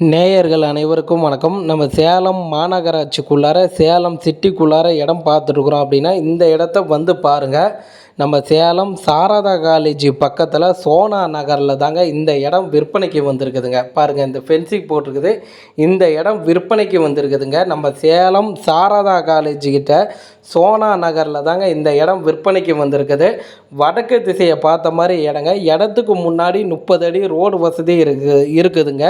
நேயர்கள் அனைவருக்கும் வணக்கம். நம்ம சேலம் மாநகராட்சிக்குள்ளார சேலம் சிட்டிக்குள்ளார இடம் பார்த்துட்ருக்குறோம் அப்படின்னா இந்த இடத்த வந்து பாருங்கள் நம்ம சேலம் சாரதா காலேஜ் பக்கத்தில் சோனா நகரில் தாங்க இந்த இடம் விற்பனைக்கு வந்திருக்குதுங்க. பாருங்கள் இந்த ஃபென்சிங் போட்டிருக்குது. இந்த இடம் விற்பனைக்கு வந்திருக்குதுங்க. நம்ம சேலம் சாரதா காலேஜ் கிட்ட சோனா நகரில் தாங்க இந்த இடம் விற்பனைக்கு வந்திருக்குது. வடக்கு திசையை பார்த்த மாதிரி இடங்க. இடத்துக்கு முன்னாடி முப்பது அடி ரோடு வசதி இருக்கு இருக்குதுங்க.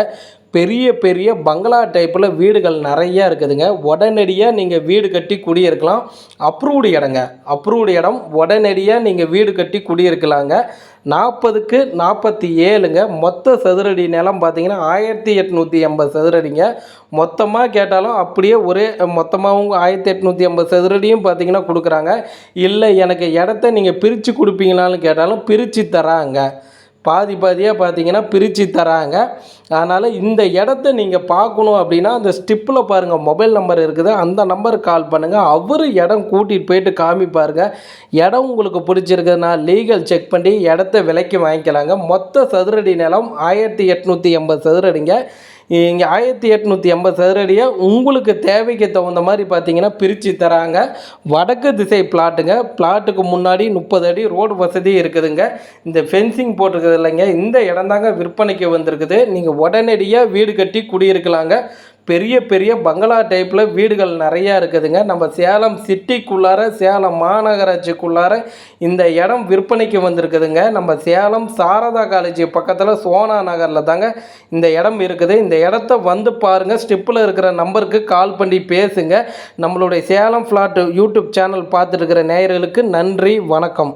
பெரிய பெரிய பங்களா டைப்பில் வீடுகள் நிறையா இருக்குதுங்க. உடனடியாக நீங்கள் வீடு கட்டி குடியிருக்கலாம். அப்ரூவ்டு இடங்க. அப்ரூவ்டு இடம். உடனடியாக நீங்கள் வீடு கட்டி குடியிருக்கலாங்க. நாற்பதுக்கு நாற்பத்தி ஏழுங்க மொத்த சதுரடி நிலம் பார்த்தீங்கன்னா ஆயிரத்தி எட்நூற்றி எண்பது சதுரடிங்க. மொத்தமாக கேட்டாலும் அப்படியே ஒரே மொத்தமாகவும் ஆயிரத்தி எட்நூற்றி எண்பது சதுரடியும் பார்த்தீங்கன்னா கொடுக்குறாங்க. இல்லை எனக்கு இடத்த நீங்கள் பிரித்து கொடுப்பீங்களான்னு கேட்டாலும் பிரித்து தராங்க. பாதி பாதியாக பார்த்தீங்கன்னா பிரித்து தராங்க. அதனால் இந்த இடத்த நீங்கள் பார்க்கணும் அப்படின்னா அந்த ஸ்டிப்பில் பாருங்கள் மொபைல் நம்பர் இருக்குது. அந்த நம்பருக்கு கால் பண்ணுங்கள் அவர் இடம் கூட்டிகிட்டு போயிட்டு காமிப்பாருங்க. இடம் உங்களுக்கு பிடிச்சிருக்குதுன்னா லீகல் செக் பண்ணி இடத்த விலைக்கு வாங்கிக்கலாங்க. மொத்த சதுரடி நிலம் ஆயிரத்தி எட்நூற்றி எண்பது சதுரடிங்க. இங்கே ஆயிரத்தி எட்நூற்றி எண்பது சதுரடியை உங்களுக்கு தேவைக்கு தகுந்த மாதிரி பார்த்தீங்கன்னா பிரித்து தராங்க. வடக்கு திசை பிளாட்டுங்க பிளாட்டுக்கு முன்னாடி முப்பது அடி ரோடு வசதி இருக்குதுங்க. இந்த ஃபென்சிங் போட்டிருக்குது இல்லைங்க. இந்த இடம் தாங்க விற்பனைக்கு வந்திருக்குது. நீங்கள் உடனடியாக வீடு கட்டி குடியிருக்கலாங்க. பெரிய பெரிய பங்களா டைப்பில் வீடுகள் நிறையா இருக்குதுங்க நம்ம சேலம் சிட்டிக்குள்ளார சேலம் மாநகராட்சிக்குள்ளார இந்த இடம் விற்பனைக்கு வந்திருக்குதுங்க நம்ம சேலம் சாரதா காலேஜ் பக்கத்தில் சோனா நகரில் தாங்க இந்த இடம் இருக்குது இந்த இடத்த வந்து பாருங்கள் ஸ்டெப்பில் இருக்கிற நம்பருக்கு கால் பண்ணி பேசுங்க நம்மளுடைய சேலம் ஃப்ளாட் யூடியூப் சேனல் பார்த்துட்டு இருக்கிற நேயர்களுக்கு நன்றி வணக்கம்